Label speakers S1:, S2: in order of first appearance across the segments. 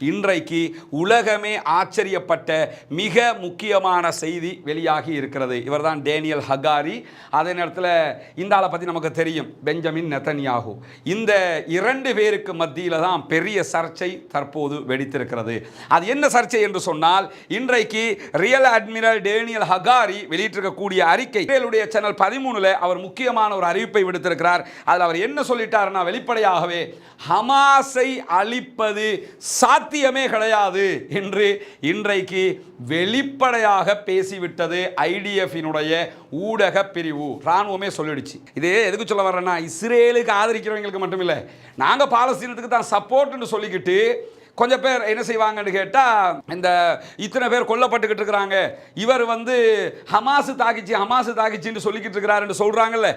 S1: இன்றைக்கு உலகமே ஆச்சரியப்பட்ட மிக முக்கியமான செய்தி வெளியாகி இருக்கிறது. இவர்தான் டேனியல் ஹகாரி. அதே நேரத்தில் இந்த ஆளை பற்றி நமக்கு தெரியும். Benjamin Netanyahu. இந்த இரண்டு பேருக்கு மத்தியில் தான் பெரிய சர்ச்சை தற்போது வெடித்திருக்கிறது. அது என்ன சர்ச்சை என்று சொன்னால் இன்றைக்கு ரியல் அட்மிரல் டேனியல் ஹகாரி வெளியிட்டிருக்கக்கூடிய அறிக்கை இஸ்ரேலுடைய சேனல் பதிமூணுல அவர் முக்கியமான ஒரு அறிவிப்பை விடுத்திருக்கிறார். அதில் அவர் என்ன சொல்லிட்டாருன்னா வெளிப்படையாகவே ஹமாஸை அழிப்பது சாத்தியமே கிடையாது என்று இன்றைக்கு வெளிப்படையாக பேசிவிட்டது ஐடிஎஃபினுடைய ஊடக பிரிவு. ராணுவமே சொல்லிடுச்சு. இது எதுக்கு சொல்ல வர்றேன்னா இஸ்ரேலுக்கு ஆதரிக்கிறவங்களுக்கு மட்டும் இல்லை நாங்கள் பாலஸ்தீனத்துக்கு தான் சப்போர்ட்னு சொல்லிக்கிட்டு கொஞ்சம் பேர் என்ன செய்வாங்கன்னு கேட்டால் இந்த இத்தனை பேர் கொல்லப்பட்டுக்கிட்டு இருக்கிறாங்க. இவர் வந்து ஹமாசு தாக்கிச்சு ஹமாசு தாக்கிச்சின்னு சொல்லிக்கிட்டு இருக்கிறாருன்னு சொல்கிறாங்கல்ல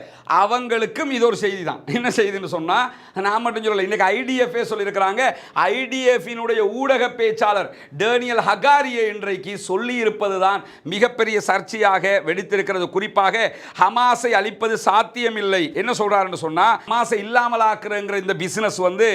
S1: அவங்களுக்கும் இது ஒரு செய்தி தான் என்ன செய்தின்னு சொன்னால் நான் மட்டும் சொல்லலை இன்றைக்கி ஐடிஎஃப்ஏ சொல்லியிருக்கிறாங்க. ஐடிஎஃபினுடைய ஊடக பேச்சாளர் டேனியல் ஹகாரியை இன்றைக்கு சொல்லியிருப்பது தான் மிகப்பெரிய சர்ச்சையாக வெடித்திருக்கிறது. குறிப்பாக ஹமாஸை அழிப்பது சாத்தியமில்லை. என்ன சொல்கிறாருன்னு சொன்னால் ஹமாஸை இல்லாமலாக்குறங்கிற இந்த பிஸ்னஸ் வந்து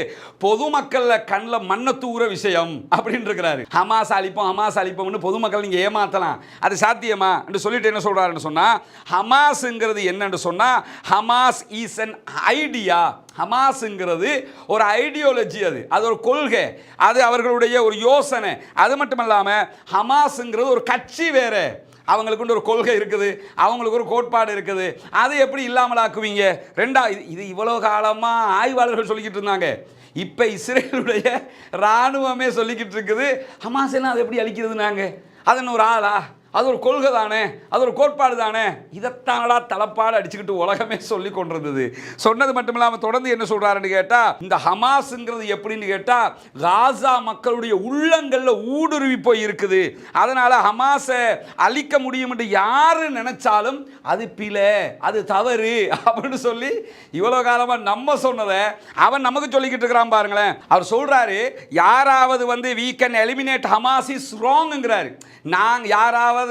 S1: பொதுமக்களில் கண்ணில் மண்ணை தூர விஷயம் அப்படின்னு இருக்கிறாரு ஹமாஸ் அழிப்போம் ஹமாஸ் அழிப்போம்னு பொதுமக்கள் நீங்கள் ஏமாத்தலாம். அது சாத்தியமா? என்று சொல்லிட்டு என்ன சொல்கிறாருன்னு சொன்னால் ஹமாஸுங்கிறது என்னன்னு சொன்னால் ஹமாஸ் ஈஸ் அன் ஐடியா ஹமாஸுங்கிறது ஒரு ஐடியாலஜி அது. அது ஒரு கொள்கை. அது அவர்களுடைய ஒரு யோசனை. அது மட்டும் இல்லாமல் ஹமாஸுங்கிறது ஒரு கட்சி வேறு. அவங்களுக்குண்டு ஒரு கொள்கை இருக்குது. அவங்களுக்கு ஒரு கோட்பாடு இருக்குது. அதை எப்படி இல்லாமலாக்குவீங்க? ரெண்டா இது இது இவ்வளோ காலமாக ஆய்வாளர்கள் சொல்லிக்கிட்டு இருந்தாங்க. இப்போ இஸ்ரேலுடைய இராணுவமே சொல்லிக்கிட்டு இருக்குது ஹமாஸ் எல்லாம் அதை எப்படி அழிக்கிறது நாங்கள் அதன் ஒரு ஆளா? அது ஒரு கொள்கை தானே? அது ஒரு கோட்பாடு தானே? இதைத்தானடா தலைப்பாடு அடிச்சுக்கிட்டு உலகமே சொல்லி கொண்டிருந்தது. சொன்னது மட்டும் இல்லாமல் தொடர்ந்து என்ன சொல்கிறாருன்னு கேட்டால் இந்த ஹமாஸுங்கிறது எப்படின்னு கேட்டால் காசா மக்களுடைய உள்ளங்களில் ஊடுருவி போய் இருக்குது அதனால் ஹமாஸை அழிக்க முடியும் என்று யார் நினைச்சாலும் அது பிழை அது தவறு அப்படின்னு சொல்லி இவ்வளோ காலமாக நம்ம சொன்னதை அவன் நமக்கு சொல்லிக்கிட்டு இருக்கிறான் பாருங்களேன். அவர் சொல்கிறாரு யாராவது வந்து we can eliminate Hamas is ராங்ங்கிறாரு நாங்கள் யாராவது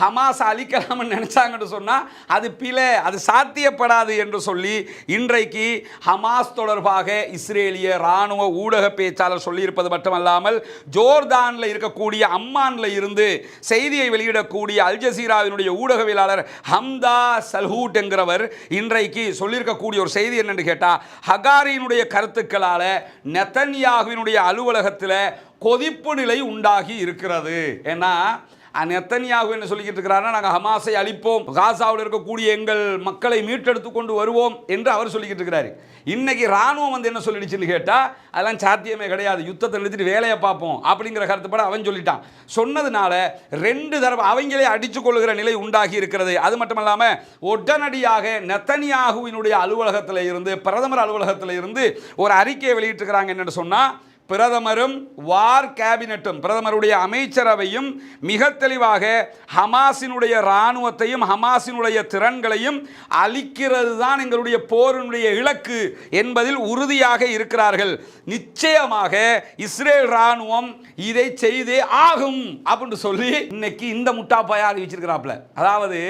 S1: ஹமாஸ் அழிக்கலாம்னு நினச்சாங்கன்னு சொன்னால் அது பிழை அது சாத்தியப்படாது என்று சொல்லி இன்றைக்கு ஹமாஸ் தொடர்பாக இஸ்ரேலிய இராணுவ ஊடக பேச்சாளர் சொல்லியிருப்பது மட்டுமல்லாமல் ஜோர்தானில் இருக்கக்கூடிய அம்மானில் இருந்து செய்தியை வெளியிடக்கூடிய அல் ஜசீராவினுடைய ஊடகவியலாளர் ஹம்தா சல்ஹூட் என்கிறவர் இன்றைக்கு சொல்லியிருக்கக்கூடிய ஒரு செய்தி என்னென்னு கேட்டால் ஹகாரியினுடைய கருத்துக்களால் நெத்தன்யாகுவினுடைய அலுவலகத்தில் கொதிப்பு நிலை உண்டாகி இருக்கிறது. ஏன்னா நெத்தனியாகு என்ன சொல்லிக்கிட்டு இருக்கிறாருன்னா நாங்கள் ஹமாஸை அழிப்போம் காசாவில் இருக்கக்கூடிய எங்கள் மக்களை மீட்டெடுத்து கொண்டு வருவோம் என்று அவர் சொல்லிக்கிட்டு இருக்கிறாரு. இன்னைக்கு ராணுவம் வந்து என்ன சொல்லிடுச்சுன்னு கேட்டால் அதெல்லாம் சாத்தியமே கிடையாது யுத்தத்தை நிறுத்திட்டு வேலையை பார்ப்போம் அப்படிங்கிற கருத்துப்பட அவன் சொல்லிட்டான். சொன்னதுனால ரெண்டு தடவை அவங்களே அடித்து கொள்ளுகிற நிலை உண்டாகி இருக்கிறது. அது மட்டும் இல்லாமல் உடனடியாக நெத்தனியாகுவினுடைய அலுவலகத்தில் இருந்து பிரதமர் அலுவலகத்தில் இருந்து ஒரு அறிக்கையை வெளியிட்டிருக்கிறாங்க என்னென்னு சொன்னால் பிரதமரும் வார் கேபினட்டும் பிரதமருடைய அமைச்சரவையும் மிக தெளிவாக ஹமாஸினுடைய இராணுவத்தையும் ஹமாஸினுடைய திறன்களையும் அழிக்கிறது தான் எங்களுடைய போரினுடைய இலக்கு என்பதில் உறுதியாக இருக்கிறார்கள். நிச்சயமாக இஸ்ரேல் இராணுவம் இதை செய்தே ஆகும் அப்படின்னு சொல்லி இன்னைக்கு இந்த முட்டா அறிவிச்சிருக்கிறாப்ல அதாவது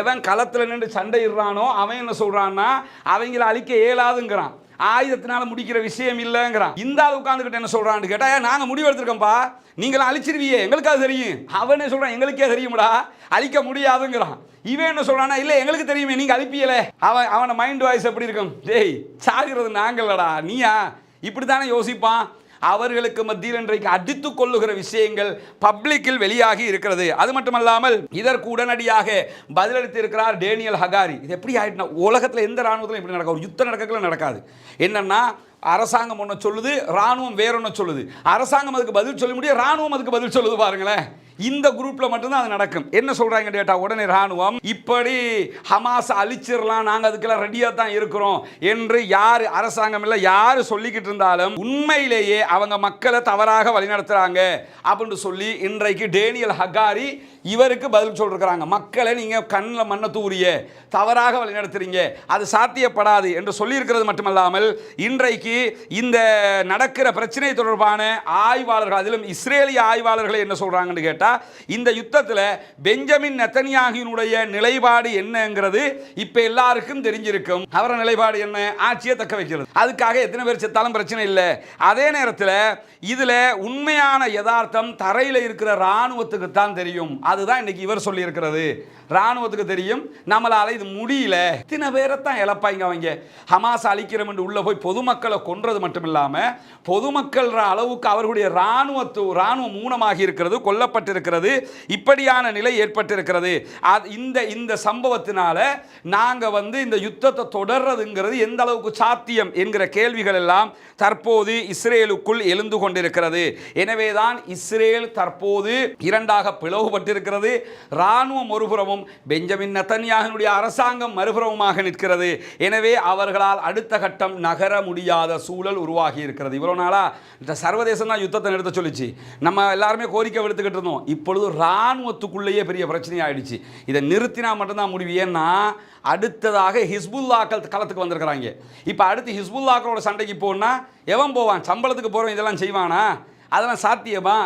S1: எவன் களத்தில் நின்று சண்டையிடுறானோ அவன் என்ன சொல்றான்னா அவங்கள அழிக்க இயலாதுங்கிறான். ஆயுதத்தினால முடிக்கிற விஷயம் இல்லைங்கிறான். இந்த ஆள் உட்காந்துக்கிட்ட என்ன சொல்றான்னு கேட்டா நாங்கள் நாங்க முடிவு எடுத்திருக்கோம்பா நீங்களாம் அழிச்சிருவியே. எங்களுக்கு அது தெரியும். அவனே சொல்றான் எங்களுக்கே தெரியும்டா. அழிக்க முடியாதுங்கிறான். இவன் என்ன சொல்றானா இல்ல எங்களுக்கு தெரியுமே. நீங்க அழிப்பியல அவன் அவன மைண்ட் வாய்ஸ் எப்படி இருக்கும்? டேய் சாகிறது நாங்கள்லடா. நீயா? இப்படித்தானே யோசிப்பான். அவர்களுக்கு மத்தியில் இன்றைக்கு அடித்து கொள்ளுகிற விஷயங்கள் பப்ளிக்கில் வெளியாகி இருக்கிறது. அது மட்டுமல்லாமல் இதற்கு உடனடியாக பதிலளித்து இருக்கிறார் டேனியல் ஹகாரி. இது எப்படி ஆயிட்டுனா உலகத்தில் எந்த ராணுவத்திலும் இப்படி நடக்கும் ஒரு யுத்தம் நடக்கல நடக்காது. என்னன்னா அரசாங்கம் ஒன்று சொல்லுது ராணுவம் வேற ஒன்று சொல்லுது. அரசாங்கம் அதுக்கு பதில் சொல்ல முடியும் ராணுவம் அதுக்கு பதில் சொல்லுது பாருங்களேன். இந்த குரூப்பில் மட்டும்தான் அது நடக்கும். என்ன சொல்கிறாங்க டேட்டா உடனே ராணுவம் இப்படி ஹமாஸ் அழிச்சிடலாம் நாங்கள் அதுக்கெல்லாம் ரெடியாக தான் இருக்கிறோம் என்று யார் அரசாங்கம் இல்லை யார் சொல்லிக்கிட்டு இருந்தாலும் உண்மையிலேயே அவங்க மக்களை தவறாக வழிநடத்துகிறாங்க அப்படின்னு சொல்லி இன்றைக்கு டேனியல் ஹகாரி இவருக்கு பதில் சொல்லிருக்கிறாங்க. மக்களை நீங்கள் கண்ணில் மண்ணை தூரிய தவறாக வழிநடத்துறீங்க அது சாத்தியப்படாது என்று சொல்லியிருக்கிறது மட்டுமல்லாமல் இன்றைக்கு இன்றைக்கு இந்த நடக்கிற பிரச்சனை தொடர்பான ஆய்வாளர்கள் அதிலும் இஸ்ரேலிய ஆய்வாளர்கள் என்ன சொல்றாங்கன்னு கேட்டா இந்த யுத்தத்தில் பெஞ்சமின் நெத்தனியாகினுடைய நிலைப்பாடு என்னங்கிறது இப்ப எல்லாருக்கும் தெரிஞ்சிருக்கும். அவர நிலைப்பாடு என்ன? ஆட்சியை தக்க வைக்கிறது. அதுக்காக எத்தனை பேர் செத்தாலும் பிரச்சனை இல்லை. அதே நேரத்தில் இதுல உண்மையான யதார்த்தம் தரையில் இருக்கிற ராணுவத்துக்கு தான் தெரியும். அதுதான் இன்னைக்கு இவர் சொல்லி இருக்கிறது ராணுவத்துக்கு தெரியும். நம்மளால இது முடியல. இத்தனை பேரை தான் இழப்பாங்க அவங்க. ஹமாஸ் அழிக்கிறோம் என்று உள்ள போய் பொதுமக்களை கொன்றது மட்டும் இல்லாமல் பொதுமக்கள் அளவுக்கு அவர்களுடைய இராணுவ ராணுவம் ஊனமாகி இருக்கிறது கொல்லப்பட்டிருக்கிறது இப்படியான நிலை ஏற்பட்டிருக்கிறது. இந்த இந்த சம்பவத்தினால நாங்க வந்து இந்த யுத்தத்தை தொடர்றதுங்கிறது எந்த அளவுக்கு சாத்தியம் என்கிற கேள்விகள் எல்லாம் தற்போது இஸ்ரேலுக்குள் எழுந்து கொண்டிருக்கிறது. எனவேதான் இஸ்ரேல் தற்போது இரண்டாக பிளவுபட்டிருக்கிறது. ராணுவம் ஒருபுறமும் பெஞ்சமின் நத்தன்யாகனுடைய அரசாங்கம் மறுபுறமுமாக நிற்கிறது. எனவே அவர்களால் அடுத்த கட்டம் நகர முடியாது. சூழல் உருவாகி இருக்கிறது. இவ்வளோ நாளாக இந்த சர்வதேசம் தான் யுத்தத்தை நிறுத்த சொல்லிச்சு. நம்ம எல்லாருமே கோரிக்கை விடுத்துக்கிட்டு இருந்தோம். இப்பொழுது ராணுவத்துக்குள்ளேயே பெரிய பிரச்சனை ஆயிடுச்சு. இதை நிறுத்தினா மட்டும்தான் முடிவு. ஏன்னா அடுத்ததாக ஹிஸ்புல்லாக்கள் களத்துக்கு வந்திருக்கிறாங்க. இப்போ அடுத்து ஹிஸ்புல்லாக்களோட சண்டைக்கு போனால் எவன் போவான்? சம்பளத்துக்கு போகிறவன் இதெல்லாம் செய்வானா? அதெல்லாம் சாத்தியமா?